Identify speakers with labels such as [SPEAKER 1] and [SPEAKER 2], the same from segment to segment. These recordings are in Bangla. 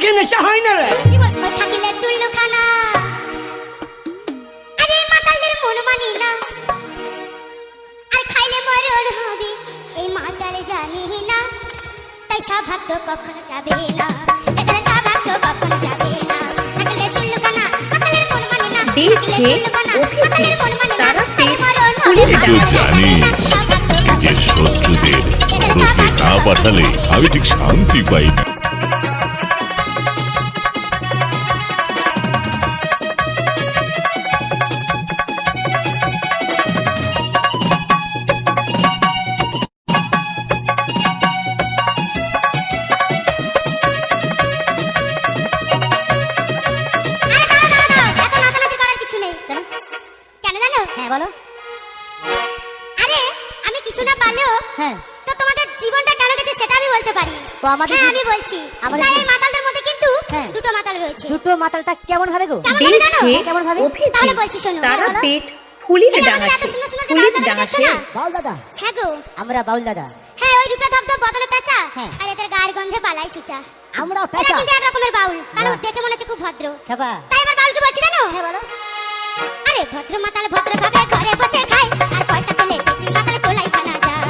[SPEAKER 1] খেয়ে নেশা হয় না রে।
[SPEAKER 2] ওই থাকিলে চুল্লুখানা আরে মাতালদের মন মানি না। আর খাইলে মরণ হবে এই মাতালে জানি না। তাই সৌভাগ্য কখনো যাবে না। এখানে সৌভাগ্য কখনো যাবে না। থাকিলে চুল্লুখানা মাতালের মন মানি না।
[SPEAKER 3] দিয়েছে,
[SPEAKER 2] থাকিলে চুল্লুখানা,
[SPEAKER 3] ওকেছে,
[SPEAKER 2] মাতালের মন মানি না, খাইলে মরণ হবে,
[SPEAKER 3] ফুলিয়ে
[SPEAKER 2] মাতালে
[SPEAKER 3] দেয়।
[SPEAKER 2] জানি না,
[SPEAKER 4] জানিস,
[SPEAKER 2] সৌভাগ্য
[SPEAKER 4] নিজের শত্রুদের
[SPEAKER 2] যাবে না। এখানে
[SPEAKER 4] লোকে
[SPEAKER 2] সৌভাগ্য
[SPEAKER 4] না
[SPEAKER 2] কখনো
[SPEAKER 4] পাঠালে আমি ঠিক শান্তি পাই না।
[SPEAKER 5] হ্যাঁ বলো।
[SPEAKER 2] আরে, আমি কিছু না পারলেও
[SPEAKER 5] হ্যাঁ।
[SPEAKER 2] তো তোমাদের জীবনটা কেন গেছে সেটা আমি বলতে পারি।
[SPEAKER 5] তো আমাদের
[SPEAKER 2] হ্যাঁ আমি বলছি।
[SPEAKER 5] আমাদের
[SPEAKER 2] এই মাতালদের মধ্যে কিন্তু
[SPEAKER 5] হ্যাঁ।
[SPEAKER 2] দুটো মাতাল রয়েছে।
[SPEAKER 5] দুটো মাতালটা কেমন ভাবে গো?
[SPEAKER 2] কেমন ভাবে জানো?
[SPEAKER 5] কেমন ভাবে?
[SPEAKER 2] তাহলে বলছি শোনো।
[SPEAKER 3] তারা পেট ডাঙাছে ডাঙাছে
[SPEAKER 5] বাউল দাদা
[SPEAKER 2] হ্যাঁ গো।
[SPEAKER 5] আমরা বাউল দাদা
[SPEAKER 2] হ্যাঁ ওই রূপে বদলে পেঁচা
[SPEAKER 5] হ্যাঁ।
[SPEAKER 2] আর এদের গায়ের গন্ধে পালাই ছুচা
[SPEAKER 5] আমরা পেঁচা?
[SPEAKER 2] কিন্তু এক রকমের বাউল কারণ দেখে মনে হচ্ছে খুব ভদ্র। তাই এবার বাউল কি বলছি জানো?
[SPEAKER 5] হ্যাঁ বলো।
[SPEAKER 2] আরে ভদ্র মাতাল ভদ্র ভাবে ঘরে বসে খায় আর পয়সা পেলে বেশি মাতাল চোলাই খানা যায়।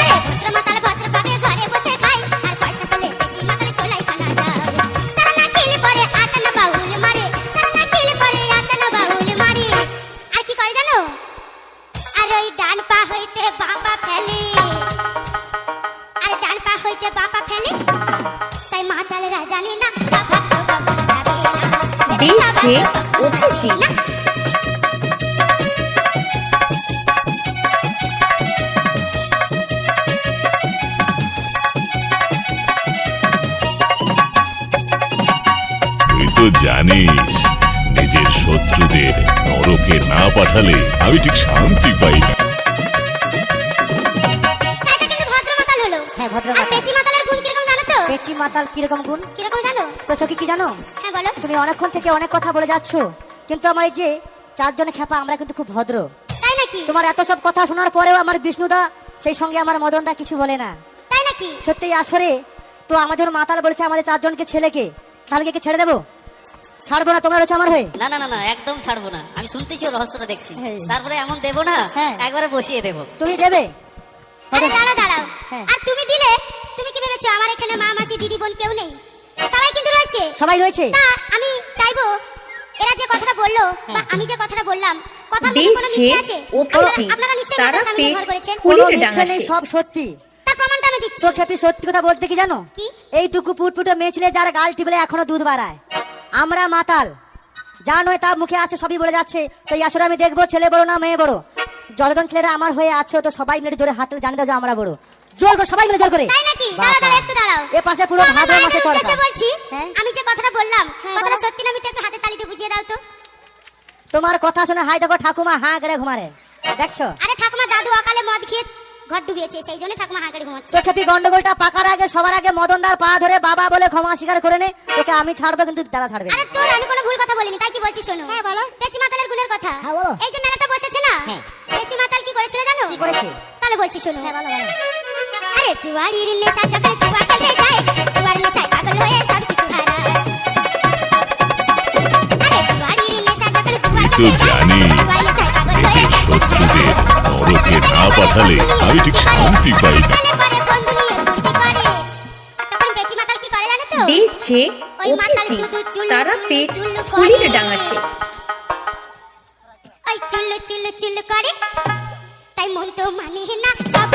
[SPEAKER 2] আরে ভদ্র মাতাল ভদ্র ভাবে ঘরে বসে খায় আর পয়সা পেলে বেশি মাতাল চোলাই খানা যায়। তারা না খেলে পরে আটা না বাউল মারে, তারা না খেলে পরে আটা না বাউল মারে। আর কি করে জানো? আর ওই ডান পা হইতে বাপা ফেলে। আর ডান পা হইতে বাপা ফেলে
[SPEAKER 3] ওকেছে
[SPEAKER 2] না
[SPEAKER 4] তো জানিস নিজের শত্রুদের নরকে না পাঠালে আমি ঠিক শান্তি পাই না।
[SPEAKER 5] হ্যাঁ, মাতাল
[SPEAKER 2] কীরকম
[SPEAKER 5] গুণ?
[SPEAKER 2] কীরকম জানো?
[SPEAKER 5] তো সখী কি জানো?
[SPEAKER 2] হ্যাঁ বলো।
[SPEAKER 5] তুমি অনেকক্ষণ থেকে অনেক কথা বলে যাচ্ছ কিন্তু আমার এই যে চারজনে খেপা আমরা কিন্তু খুব ভদ্র।
[SPEAKER 2] তাই নাকি?
[SPEAKER 5] তোমার এত সব কথা শোনার পরেও আমার বিষ্ণুদা সেই সঙ্গে আমার মদনদা কিছু বলে না।
[SPEAKER 2] তাই নাকি?
[SPEAKER 5] সত্যি আসরে তো আমাদের মাতাল বলেছে আমাদের চারজনকে ছেলেকে। তাহলে কি ছেড়ে দেবো? ছাড়বো না তোমরা রয়েছে আমার হয়ে?
[SPEAKER 6] না না না না একদম ছাড়বো না। আমি শুনতেছি ওর রহস্যটা দেখছি।
[SPEAKER 5] হ্যাঁ।
[SPEAKER 6] তারপরে এমন দেবো না
[SPEAKER 5] হ্যাঁ।
[SPEAKER 6] একবারে বসিয়ে দেবো।
[SPEAKER 5] তুমি দেবে?
[SPEAKER 2] আরে দাঁড়াও দাঁড়াও।
[SPEAKER 5] হ্যাঁ।
[SPEAKER 2] আর তুমি দিলে এখানে মা মাসি দিদি বোন কেউ নেই। সবাই কিন্তু রয়েছে?
[SPEAKER 5] সবাই রয়েছে।
[SPEAKER 2] তা আমি চাইব এরা যে কথাটা বলল বা
[SPEAKER 5] হ্যাঁ।
[SPEAKER 2] আমি যে কথাটা বললাম কথার মধ্যে কোনো মিথ্যে আছে? আপনারা- আপনারা নিশ্চয়ই
[SPEAKER 3] তারা
[SPEAKER 2] স্বামী ব্যবহার করেছেন।
[SPEAKER 5] কোনো মিথ্যে নেই সব সত্যি।
[SPEAKER 2] তার প্রমাণটা আমি দিচ্ছি।
[SPEAKER 5] তো খেপি সত্যি কথা বলতে কি জানো?
[SPEAKER 2] কি?
[SPEAKER 5] এইটুকু পুটপুটে মেয়ে ছেলে যার গাল টিপলে এখনও দুধ বাড়ায়। আমরা মাতাল। যা নয় তা মুখে আসে সবই বলে যাচ্ছে। তো আসলে আমি দেখব ছেলে বড় না মেয়ে বড়। যতজন ছেলেরা আমার হয়ে আছে তো সবাই মিলে জোরে হাতে জানি দাও যে আমরা বড়। জোর করে সবাই মিলে জোর করে।
[SPEAKER 2] তাই নাকি? দাঁড়াও দাঁড়াও একটু দাঁড়াও।
[SPEAKER 5] এ পাশে পুরো ভাদ্র মাসে চড়কা
[SPEAKER 2] বলছি
[SPEAKER 5] হ্যাঁ?
[SPEAKER 2] আমি যে কথাটা বললাম
[SPEAKER 5] হ্যাঁ,
[SPEAKER 2] কথাটা সত্যি না মিথ্যে একটু হাতে তালিতে বুঝিয়ে দাও তো।
[SPEAKER 5] তোমার কথা শুনে হাই দেখো ঠাকুমা হাঁ গড়ে ঘুমারে। দেখছ?
[SPEAKER 2] আরে ঠাকুমা দাদু অকালে মদ খেয়ে ঘর ডুবিয়েছে সেই জন্য ঠাকুমা হাঁকারে ঘুমাচ্ছে।
[SPEAKER 5] তো খেপি গন্ডগোলটা পাকার আগে সবার আগে মদনদার পা ধরে বাবা বলে ক্ষমা স্বীকার করে নে তোকে আমি ছাড়বো কিন্তু দাদা ছাড়বে
[SPEAKER 2] আরে তোর আমি কোনো ভুল কথা বলিনি তাই কি বলছিস শোনো?
[SPEAKER 5] হ্যাঁ, বলো।
[SPEAKER 2] পেচি মাতালের গুণের কথা।
[SPEAKER 5] হ্যাঁ, বলো।
[SPEAKER 2] এই যে মেলাটা বসেছে না?
[SPEAKER 5] হ্যাঁ।
[SPEAKER 2] পেচি মাতাল কি করেছিল জানো?
[SPEAKER 5] কি করেছে?
[SPEAKER 2] তাহলে বলছি শোনো।
[SPEAKER 5] হ্যাঁ বলো বলো।
[SPEAKER 2] আরে জুয়ারির নেশা চক্রে জুয়া খেলতে যায়। জুয়ার নেশায় পাগল হয়ে সব কিছু হারায়। আরে জুয়ারির নেশা জুয়া খেলতে হয়ে কিছু
[SPEAKER 4] শত্রুদের নরকে না পাঠালে আমি ঠিক শান্তি পাই না।
[SPEAKER 2] জানো শুধু চুল্লু
[SPEAKER 3] তারা পেট ফুলির ডাঙাছে
[SPEAKER 2] ওই চুল্লু চুল্লু চুল্লু করে। তাই মন তো মানে না সব